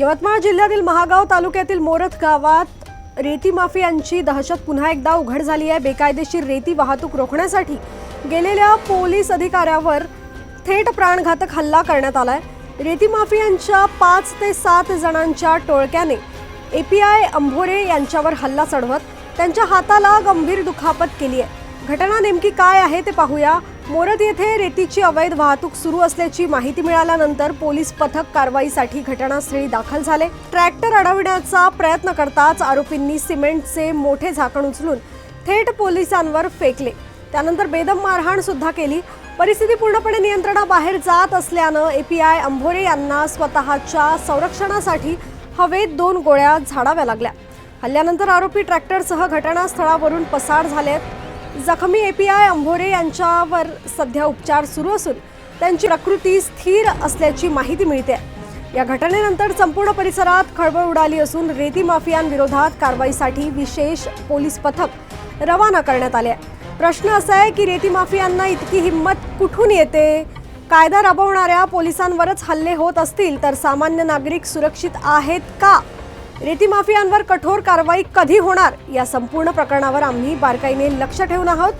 यवतमाळ जिल्ह्यातील महागाव तालुक्यातील मोरत गावात रेती माफियांची दहशत पुन्हा एकदा उघड झाली आहे. बेकायदेशीर रेती वाहतूक रोखण्यासाठी गेलेल्या पोलीस अधिकाऱ्यावर थेट प्राणघातक हल्ला करण्यात आलाय. रेती माफियांच्या पाच ते सात जणांच्या टोळक्याने एपीआय अंभोरे यांच्यावर हल्ला चढवत त्यांच्या हाताला गंभीर दुखापत केली आहे. घटना नेमकी काय आहे ते पाहूया. मोरत येथे रेतीची अवैध वाहतूक सुरू असल्याची माहिती मिळाल्यानंतर पोलीस पथक कारवाईसाठी घटनास्थळी दाखल झाले. ट्रॅक्टर अडविण्याचा प्रयत्न करताच आरोपींनी सिमेंटचे मोठे झाकण उचलून थेट पोलिसांवर फेकले. त्यानंतर बेदम मारहाण सुद्धा केली. परिस्थिती पूर्णपणे नियंत्रणाबाहेर जात असल्यानं एपीआय अंभोरे यांना स्वतःच्या संरक्षणासाठी हवेत दोन गोळ्या झाडाव्या लागल्या. हल्ल्यानंतर आरोपी ट्रॅक्टरसह घटनास्थळावरून पसार झालेत. जखमी एपीआय अंभोरे यांच्यावर सध्या उपचार सुरू असून त्यांची प्रकृती स्थिर असल्याची माहिती मिळते. या घटनेनंतर संपूर्ण परिसरात खळबळ उडाली असून रेती माफियांविरोधात कारवाईसाठी विशेष पोलीस पथक रवाना करण्यात आले आहे. प्रश्न असा आहे की रेती माफियांना इतकी हिंमत कुठून येते? कायदा राबवणाऱ्या पोलिसांवरच हल्ले होत असतील तर सामान्य नागरिक सुरक्षित आहेत का? रेती माफियांवर कठोर कारवाई कधी होणार या संपूर्ण प्रकरणावर आम्ही बारकाईने लक्ष ठेवून आहोत.